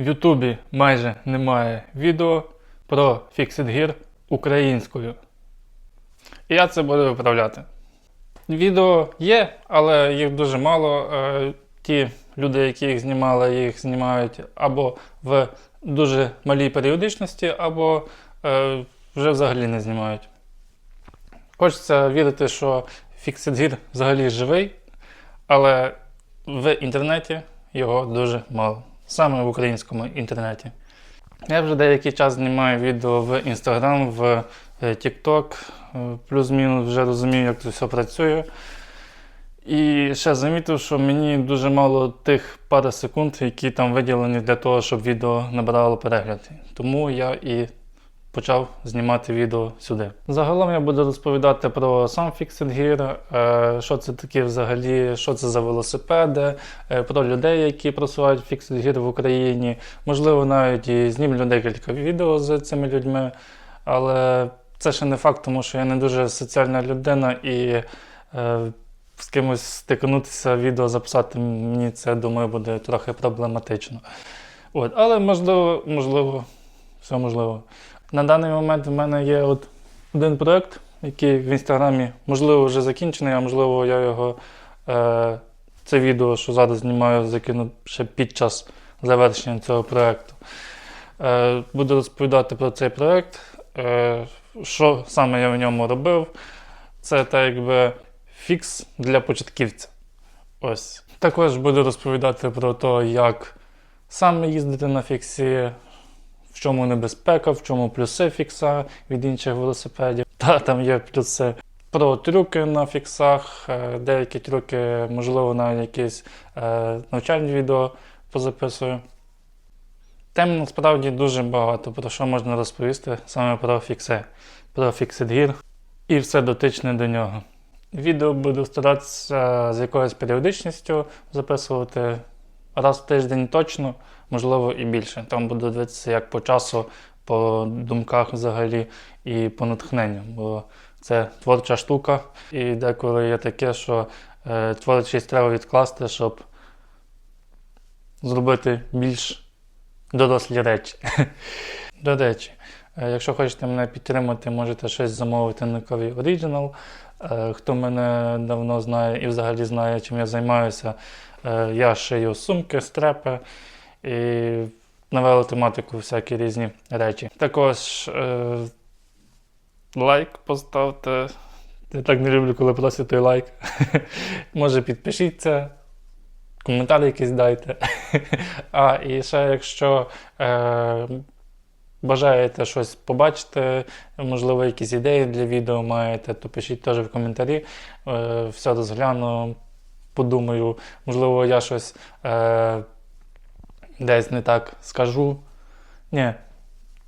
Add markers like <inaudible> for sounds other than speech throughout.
В Ютубі майже немає відео про Fixed Gear українською. І я це буду виправляти. Відео є, але їх дуже мало. Е, Ті люди, які їх знімали, їх знімають або в дуже малій періодичності, або е, вже взагалі не знімають. Хочеться вірити, що Fixed Gear взагалі живий, але в інтернеті його дуже мало. Саме в українському інтернеті. Я вже деякий час знімаю відео в Instagram, в е, TikTok, е, плюс-мінус вже розумію, як це все працює. І ще замітив, що мені дуже мало тих пари секунд, які там виділені для того, щоб відео набирало перегляд. Тому я і почав знімати відео сюди. Загалом я буду розповідати про сам Gear, е, що це таке взагалі, що це за велосипеди, е, про людей, які просувають Fixed Gear в Україні. Можливо, навіть і знімлю декілька відео з цими людьми, але це ще не факт, тому що я не дуже соціальна людина і е, з кимось стикнутися, відео записати мені це, думаю, буде трохи проблематично. От, але можливо, можливо, все можливо. На даний момент в мене є от один проект, який в інстаграмі, можливо, вже закінчений, а можливо, я його е, це відео, що зараз знімаю, закину ще під час завершення цього проекту. Е, буду розповідати про цей проект, е, що саме я в ньому робив. Це так якби фікс для початківця. Ось. Також буду розповідати про те, як саме їздити на фіксі, в чому небезпека, в чому плюси фікса від інших велосипедів. <laughs> Та там є плюси про трюки на фіксах, е, деякі трюки, можливо, навіть якісь е, навчальні відео позаписую. Тем насправді дуже багато про що можна розповісти саме про фікси, про Fixed Gear і все дотичне до нього. Відео буду старатися з якоюсь періодичністю записувати раз в тиждень точно, можливо і більше. Там буду дивитися як по часу, по думках взагалі і по натхненню. Бо це творча штука, і деколи є таке, що е, творчість треба відкласти, щоб зробити більш дорослі речі. <laughs> До речі, е, якщо хочете мене підтримати, можете щось замовити на Кові Original. Е, Хто мене давно знає і взагалі знає, чим я займаюся, е, я шию сумки, стрепи і на велотематику всякі різні речі. Також е, лайк поставте. Я так не люблю, коли просять той лайк. <laughs> Може підпишіться, коментар якийсь дайте. <laughs> А і ще якщо е, бажаєте щось побачити, можливо, якісь ідеї для відео маєте, то пишіть теж в коментарі. Е, все розгляну, подумаю, можливо, я щось е, десь не так скажу. Ні,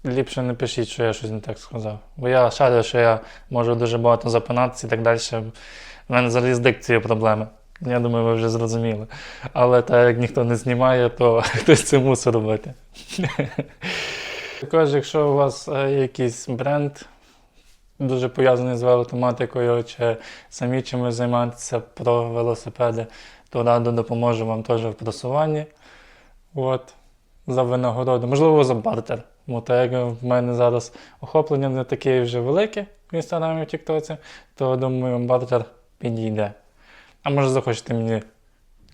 ліпше не пишіть, що я щось не так сказав. Бо я шарю, що я можу дуже багато запинатися і так далі. У мене взагалі з дикцією проблеми. Я думаю, ви вже зрозуміли. Але так як ніхто не знімає, то <laughs> хтось це мусить робити. Також, якщо у вас е, якийсь бренд, дуже пов'язаний з велотематикою, чи самі чимось займаєтеся про велосипеди, то радо допоможу вам теж в просуванні. От, за винагороду. Можливо, за бартер. Бо так як в мене зараз охоплення не таке вже велике в інстаграмі в Тіктоці, то думаю, бартер підійде. А може захочете мені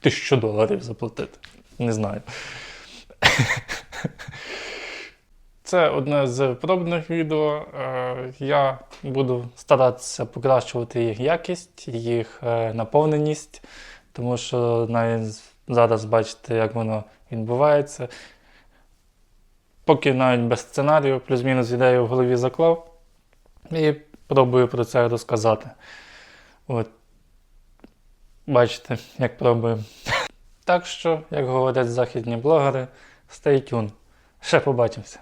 тисячу доларів заплатити. Не знаю. <laughs> Це одне з пробних відео. Е, Я буду старатися покращувати їх якість, їх е, наповненість, тому що навіть зараз бачите, як воно відбувається. Поки навіть без сценарію, плюс-мінус ідею в голові заклав і пробую про це розказати. От. Бачите, як пробую. Так що, як говорять західні блогери, stay tuned. Ще побачимося.